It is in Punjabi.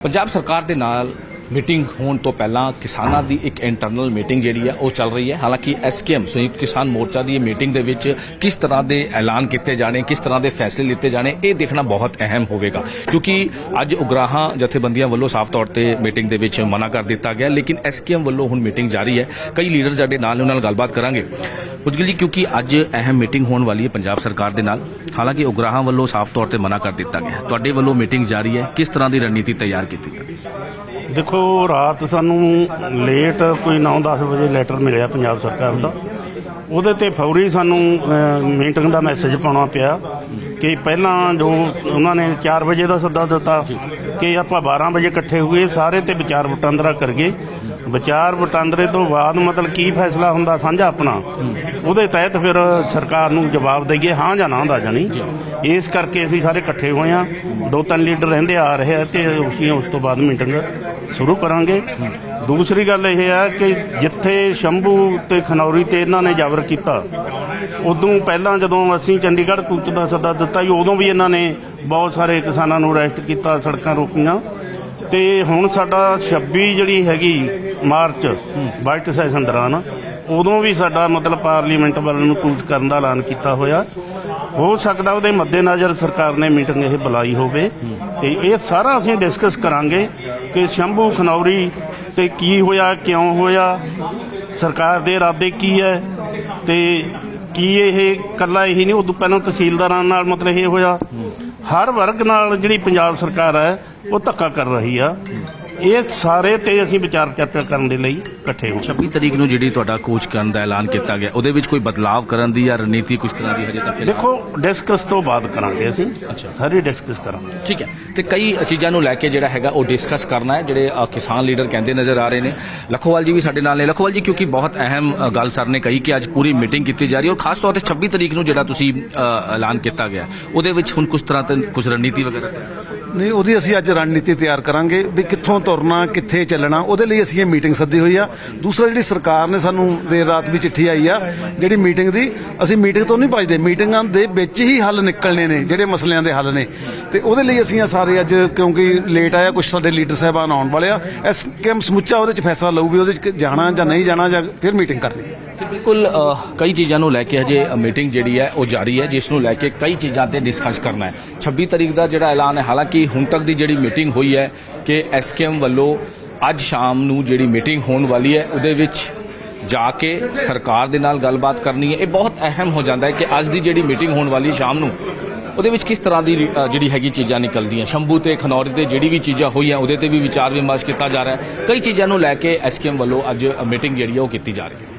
ਪੰਜਾਬ ਸਰਕਾਰ ਦੇ ਨਾਲ ਮੀਟਿੰਗ ਹੋਣ ਤੋਂ ਪਹਿਲਾਂ ਕਿਸਾਨਾਂ ਦੀ ਇੱਕ ਇੰਟਰਨਲ ਮੀਟਿੰਗ ਜਿਹੜੀ ਹੈ, ਉਹ ਚੱਲ ਰਹੀ ਹੈ। ਹਾਲਾਂਕਿ ਐਸਕੇਐਮ ਸੰਯੁਕਤ ਕਿਸਾਨ ਮੋਰਚਾ ਦੀ ਇਹ ਮੀਟਿੰਗ ਦੇ ਵਿੱਚ ਕਿਸ ਤਰ੍ਹਾਂ ਦੇ ਐਲਾਨ ਕੀਤੇ ਜਾਣੇ, ਕਿਸ ਤਰ੍ਹਾਂ ਦੇ ਫੈਸਲੇ ਲਿੱਤੇ ਜਾਣੇ, ਇਹ ਦੇਖਣਾ ਬਹੁਤ ਅਹਿਮ ਹੋਵੇਗਾ। ਕਿਉਂਕਿ ਅੱਜ ਉਗਰਾਹਾਂ ਜਥੇਬੰਦੀਆਂ ਵੱਲੋਂ ਸਾਫ਼ ਤੌਰ ਤੇ ਮੀਟਿੰਗ ਦੇ ਵਿੱਚ ਮਨਾ ਕਰ ਦਿੱਤਾ ਗਿਆ, ਲੇਕਿਨ ਐਸਕੇਐਮ ਵੱਲੋਂ ਹੁਣ ਮੀਟਿੰਗ ਜਾਰੀ ਹੈ। ਕਈ ਲੀਡਰ ਸਾਡੇ ਨਾਲ ਉਹਨਾਂ ਨਾਲ ਗੱਲਬਾਤ ਕਰਾਂਗੇ। ਪੁਜਗਲ ਜੀ, ਕਿਉਂਕਿ ਅੱਜ ਅਹਿਮ ਮੀਟਿੰਗ ਹੋਣ ਵਾਲੀ ਹੈ ਪੰਜਾਬ ਸਰਕਾਰ ਦੇ ਨਾਲ। ਹਾਲਾਂਕਿ ਉਗਰਾਹਾਂ ਵੱਲੋਂ ਸਾਫ਼ ਤੌਰ ਤੇ ਮਨਾ ਕਰ ਦਿੱਤਾ ਗਿਆ। ਤੁਹਾਡੇ ਵੱਲੋਂ ਮੀਟਿੰਗ ਜਾਰੀ ਹੈ। ਕਿਸ ਤਰ੍ਹਾਂ ਦੀ ਰਣਨੀਤੀ ਤਿਆਰ ਕੀਤੀ ਗਈ ਦੇਖੋ, ਰਾਤ ਸਾਨੂੰ ਲੇਟ ਕੋਈ 9-10 ਵਜੇ ਲੈਟਰ ਮਿਲਿਆ ਪੰਜਾਬ ਸਰਕਾਰ ਦਾ। ਉਹਦੇ ਤੇ ਫੌਰੀ ਸਾਨੂੰ ਮੀਟਿੰਗ ਦਾ ਮੈਸੇਜ ਪਾਉਣਾ ਪਿਆ ਕਿ ਪਹਿਲਾਂ ਜੋ ਉਹਨਾਂ ਨੇ 4 ਵਜੇ ਦਾ ਸੱਦਾ ਦਿੱਤਾ ਕਿ ਆਪਾਂ 12 ਵਜੇ ਇਕੱਠੇ ਹੋਏ ਸਾਰੇ ਤੇ ਵਿਚਾਰ ਵਟਾਂਦਰਾ ਕਰਗੇ ਵਿਚਾਰ ਵਟਾਂਦਰੇ ਤੋਂ ਬਾਅਦ ਮਤਲਬ ਕੀ ਫੈਸਲਾ ਹੁੰਦਾ ਸਾਂਝਾ ਆਪਣਾ। ਉਹਦੇ ਤਹਿਤ ਫਿਰ ਸਰਕਾਰ ਨੂੰ ਜਵਾਬ ਦਈਏ, ਹਾਂ ਜਾਂ ਨਾ ਦਾ ਜਾਣੀ। ਇਸ ਕਰਕੇ ਅਸੀਂ ਸਾਰੇ ਇਕੱਠੇ ਹੋਏ ਆ ਦੋ ਤਿੰਨ ਲੀਡਰ ਰਹਿੰਦੇ ਆ ਰਹੇ ਆ ਤੇ ਅਸੀਂ ਉਸ ਤੋਂ ਬਾਅਦ ਮੀਟਿੰਗ ਸ਼ੁਰੂ ਕਰਾਂਗੇ। ਦੂਸਰੀ ਗੱਲ ਇਹ ਹੈ ਕਿ ਜਿੱਥੇ ਸ਼ੰਭੂ ਤੇ ਖਨੌਰੀ ਤੇ ਇਹਨਾਂ ਨੇ ਜ਼ਬਰ ਕੀਤਾ, ਉਦੋਂ ਪਹਿਲਾਂ ਜਦੋਂ ਅਸੀਂ ਚੰਡੀਗੜ੍ਹ ਕੂਚ ਦਾ ਸੱਦਾ ਦਿੱਤਾ ਸੀ ਉਦੋਂ ਵੀ ਇਹਨਾਂ ਨੇ ਬਹੁਤ ਸਾਰੇ ਕਿਸਾਨਾਂ ਨੂੰ ਅਰੈਸਟ ਕੀਤਾ, ਸੜਕਾਂ ਰੋਕੀਆਂ। ਤੇ ਹੁਣ ਸਾਡਾ 26 ਜਿਹੜੀ ਹੈਗੀ ਮਾਰਚ ਵਾਈਟ ਸੈਸ਼ਨ ਦੌਰਾਨ, ਉਦੋਂ ਵੀ ਸਾਡਾ ਮਤਲਬ ਪਾਰਲੀਮੈਂਟ ਵੱਲ ਨੂੰ ਕੂਚ ਕਰਨ ਦਾ ਐਲਾਨ ਕੀਤਾ ਹੋਇਆ। ਹੋ ਸਕਦਾ ਉਹਦੇ ਮੱਦੇਨਜ਼ਰ ਸਰਕਾਰ ਨੇ ਮੀਟਿੰਗ ਇਹ ਬੁਲਾਈ ਹੋਵੇ। ਤੇ ਇਹ ਸਾਰਾ ਅਸੀਂ ਡਿਸਕਸ ਕਰਾਂਗੇ। ਕਿ ਸ਼ੰਭੂ ਖਨੌਰੀ ਤੇ ਕੀ ਹੋਇਆ, ਕਿਉਂ ਹੋਇਆ, ਸਰਕਾਰ ਦੇ ਇਰਾਦੇ ਕੀ ਹੈ ਤੇ ਕੀ ਇਹ ਕੱਲਾ ਇਹੀ ਨਹੀਂ, ਉਦੋਂ ਪਹਿਲਾਂ ਤਹਿਸੀਲਦਾਰਾਂ ਨਾਲ ਮਤਲਬ ਇਹ ਹੋਇਆ। ਹਰ ਵਰਗ ਨਾਲ ਜਿਹੜੀ ਪੰਜਾਬ ਸਰਕਾਰ ਹੈ, ਉਹ ਧੱਕਾ ਕਰ ਰਹੀ ਆ। ਇਹ ਸਾਰੇ ਤੇ ਅਸੀਂ ਵਿਚਾਰ ਚਰਚਾ ਕਰਨ ਦੇ ਲਈ ਇਕੱਠੇ ਹੋਏ 26 ਤਰੀਕ ਨੂੰ ਜਿਹੜੀ ਤੁਹਾਡਾ ਕੋਚ ਕਰਨ ਦਾ ਐਲਾਨ ਕੀਤਾ ਗਿਆ ਉਹਦੇ ਵਿੱਚ ਕੋਈ ਬਦਲਾਵ ਕਰਨ ਦੀ ਜਾਂ ਰਣਨੀਤੀ ਕੁਝ ਤਰ੍ਹਾਂ ਦੀ ਹਜੇ ਤੱਕ? ਦੇਖੋ ਡਿਸਕਸ ਤੋਂ ਬਾਅਦ ਕਰਾਂਗੇ ਅਸੀਂ। ਅੱਛਾ। ਸਾਰੀ ਡਿਸਕਸ ਕਰਾਂਗੇ। ਠੀਕ ਹੈ। ਤੇ ਕਈ ਚੀਜ਼ਾਂ ਨੂੰ ਲੈ ਕੇ ਜਿਹੜਾ ਹੈਗਾ ਉਹ ਡਿਸਕਸ ਕਰਨਾ ਹੈ ਜਿਹੜੇ ਕਿਸਾਨ ਲੀਡਰ ਕਹਿੰਦੇ ਨਜ਼ਰ ਆ ਰਹੇ ਨੇ। ਲਖੋਵਾਲ ਜੀ ਵੀ ਸਾਡੇ ਨਾਲ ਨੇ। ਲਖੋਵਾਲ ਜੀ ਕਿਉਂਕਿ ਬਹੁਤ ਅਹਿਮ ਗੱਲ ਸਰ ਨੇ ਕਹੀ ਕਿ ਅੱਜ ਪੂਰੀ ਮੀਟਿੰਗ ਕੀਤੀ ਜਾ ਰਹੀ ਹੈ ਔਰ ਖਾਸ ਤੌਰ ਤੇ 26 ਤਰੀਕ ਨੂੰ ਜਿਹੜਾ ਤੁਸੀਂ ਐਲਾਨ ਕੀਤਾ ਗਿਆ ਉਹਦੇ ਵਿੱਚ ਹੁਣ ਕੁਝ ਤਰ੍ਹਾਂ ਤੇ ਕੁਝ ਰਣਨੀਤੀ ਵਗੈਰਾ ਨਹੀਂ ਉਹਦੀ ਅਸੀਂ ਅੱਜ ਰਣਨੀਤੀ ਤਿਆਰ ਕਰਾਂਗੇ ਵੀ ਕਿੱਥੋਂ ਤੁਰਨਾ ਕਿੱਥੇ ਚੱਲਣਾ ਉਹਦੇ ਲਈ ਅਸੀਂ ਇਹ ਮੀਟਿੰਗ ਸੱਦੀ ਹੋਈ ਆ। ਦੂਸਰਾ ਜਿਹੜੀ ਸਰਕਾਰ ਨੇ ਸਾਨੂੰ ਦੇਰ ਰਾਤ ਵੀ ਚਿੱਠੀ ਆਈ ਆ, ਜਿਹੜੀ ਮੀਟਿੰਗ ਦੀ, ਅਸੀਂ ਮੀਟਿੰਗ ਤੋਂ ਨਹੀਂ ਭੱਜਦੇ। ਮੀਟਿੰਗਾਂ ਦੇ ਵਿੱਚ ਹੀ ਹੱਲ ਨਿਕਲਣੇ ਨੇ, ਜਿਹੜੇ ਮਸਲਿਆਂ ਦੇ ਹੱਲ ਨੇ। ਤੇ ਉਹਦੇ ਲਈ ਅਸੀਂ ਇਹ ਸਾਰੇ ਅੱਜ, ਕਿਉਂਕਿ ਲੇਟ ਆਇਆ ਕੁਝ ਸਾਡੇ ਲੀਡਰ ਸਾਹਿਬਾਨ ਆਉਣ ਵਾਲੇ ਆ, ਇਸ ਕਿਮ ਸਮੁੱਚਾ ਉਹਦੇ ਚ ਫੈਸਲਾ ਲਊ ਵੀ ਉਹਦੇ ਚ ਜਾਣਾ ਜਾਂ ਨਹੀਂ ਜਾਣਾ ਜਾਂ ਫਿਰ ਮੀਟਿੰਗ ਕਰਨੀ। ਤੇ ਬਿਲਕੁਲ ਕਈ ਚੀਜ਼ਾਂ ਨੂੰ ਲੈ ਕੇ ਅਜੇ ਮੀਟਿੰਗ ਜਿਹੜੀ ਹੈ ਉਹ ਜਾਰੀ ਹੈ, ਜਿਸ ਨੂੰ ਲੈ ਕੇ ਕਈ ਚੀਜ਼ਾਂ ਤੇ ਡਿਸਕਸ ਕਰਨਾ ਹੈ। 26 ਤਰੀਕ ਦਾ ਜਿਹੜਾ ਐਲਾਨ ਹੈ, ਹਾਲਾਂਕਿ ਹੁਣ ਤੱਕ ਦੀ ਜਿਹੜੀ ਮੀਟਿੰਗ ਹੋਈ ਹੈ ਕਿ ਐਸਕੇਐਮ ਵੱਲੋਂ ਅੱਜ ਸ਼ਾਮ ਨੂੰ ਜਿਹੜੀ ਮੀਟਿੰਗ ਹੋਣ ਵਾਲੀ ਹੈ, ਉਹਦੇ ਵਿੱਚ ਜਾ ਕੇ ਸਰਕਾਰ ਦੇ ਨਾਲ ਗੱਲਬਾਤ ਕਰਨੀ ਹੈ। ਇਹ ਬਹੁਤ ਅਹਿਮ ਹੋ ਜਾਂਦਾ ਹੈ ਕਿ ਅੱਜ ਦੀ ਜਿਹੜੀ ਮੀਟਿੰਗ ਹੋਣ ਵਾਲੀ ਸ਼ਾਮ ਨੂੰ, ਉਹਦੇ ਵਿੱਚ ਕਿਸ ਤਰ੍ਹਾਂ ਦੀ ਜਿਹੜੀ ਹੈਗੀ ਚੀਜ਼ਾਂ ਨਿਕਲਦੀਆਂ। ਸ਼ੰਭੂ ਤੇ ਖਨੌਰੀ ਤੇ ਜਿਹੜੀ ਵੀ ਚੀਜ਼ਾਂ ਹੋਈਆਂ, ਉਹਦੇ ਤੇ ਵੀ ਵਿਚਾਰ ਵਿਮਰਸ਼ ਕੀਤਾ ਜਾ ਰਿਹਾ ਹੈ। ਕਈ ਚੀਜ਼ਾਂ ਨੂੰ ਲੈ ਕੇ ਐਸਕੇਐਮ ਵੱਲੋਂ ਅੱਜ ਮੀਟਿੰਗ ਜਿਹੜੀ ਹੈ, ਉਹ ਕੀਤੀ ਜਾ ਰਹੀ ਹੈ।